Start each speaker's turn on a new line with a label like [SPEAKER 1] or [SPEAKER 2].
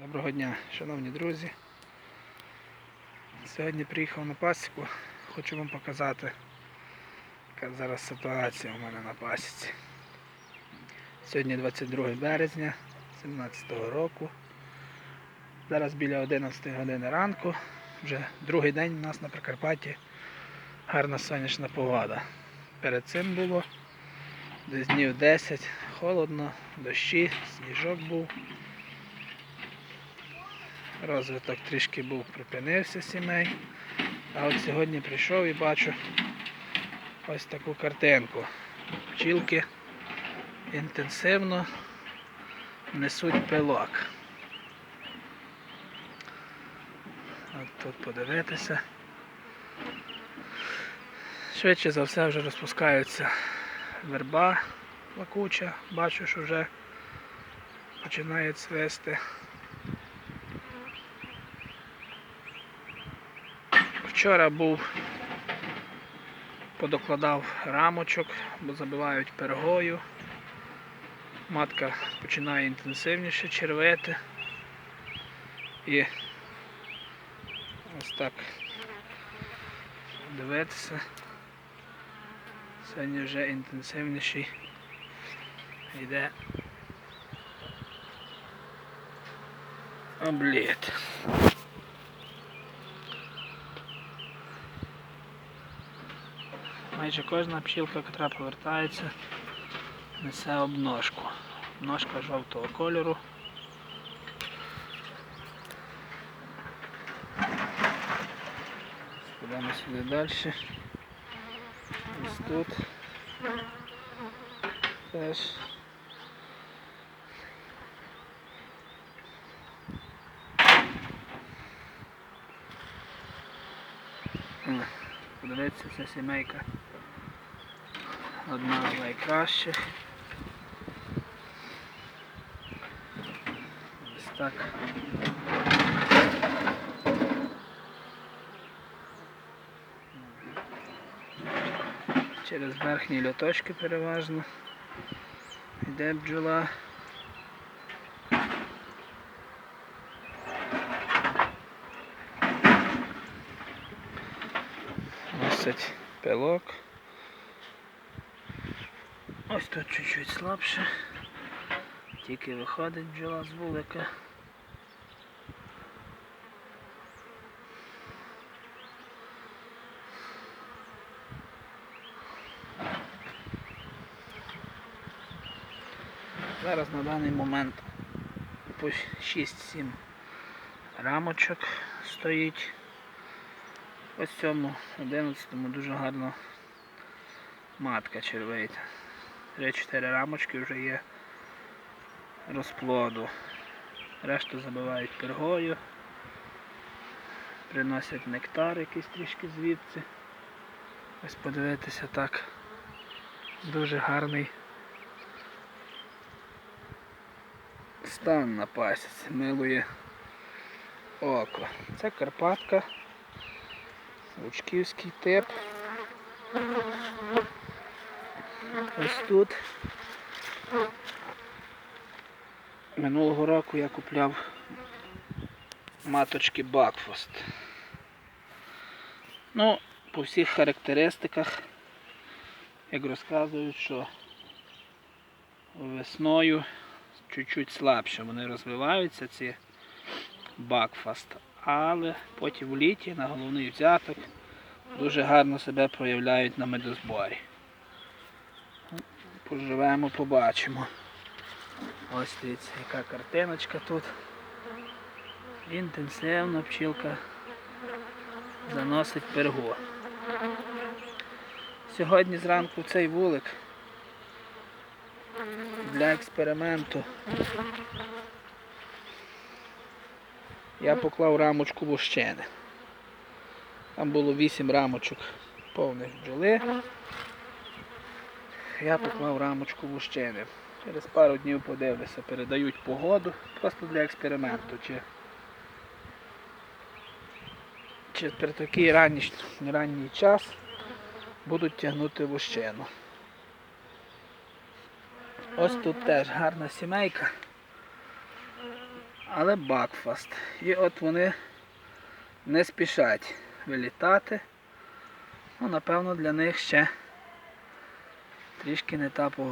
[SPEAKER 1] Доброго дня, шановні друзі. Сьогодні приїхав на пасіку. Хочу вам показати, яка зараз ситуація у мене на пасіці. Сьогодні 22 березня 2017 року. Зараз біля 11 години ранку. Вже другий день у нас на Прикарпатті гарна сонячна погода. Перед цим було десь днів 10, холодно, дощі, сніжок був. Розвиток трішки був припинився сімей. А от сьогодні прийшов і бачу ось таку картинку. Пчілки інтенсивно несуть пилок. От тут подивитися. Швидше за все вже розпускаються верба лакуча. Бачу, що вже починає цвести. Вчора був, подокладав рамочок, бо забивають пергою. Матка починає інтенсивніше червити. І ось так дивитися. Сьогодні вже інтенсивніший йде обліт. Майже кожна пчілка, яка повертається, несе обножку. Обножка жовтого кольору. Підемо сюди далі. Ось тут. Теж. Подивіться, ця сімейка. Одна з найкращих. Ось так. Через верхні льоточки переважно. Йде бджола. Носить пилок. Ось тут чуть-чуть слабше. Тільки виходить бджола з вулика. Зараз на даний момент по 6-7 рамочок стоїть. Ось цьому 11-му дуже гарно матка червить. 3-4 рамочки вже є розплоду. Решту забивають пергою, приносять нектар якийсь трішки звідси. Ось подивитися так. Дуже гарний стан на пасіці, милує око. Це Карпатка, Лучківський тип. Ось тут. Минулого року я купляв маточки Бакфост. Ну, по всіх характеристиках, як розказують, що весною чуть-чуть слабше вони розвиваються, ці Бакфаст. Але потім в літі на головний взяток дуже гарно себе проявляють на медозборі. Поживемо, побачимо. Ось дивіться, яка картиночка тут. Інтенсивно пчілка заносить пергу. Сьогодні зранку цей вулик для експерименту я поклав рамочку вощини. Там було 8 рамочок повних бджоли. Я поклав рамочку вощини. Через пару днів подивлюся, передають погоду, просто для експерименту. Чи, чи при такий ранній, ранній час будуть тягнути вощину. Ось тут теж гарна сімейка. але бакфаст. І от вони не спішать вилітати. Ну, напевно, для них ще трішки не та погода.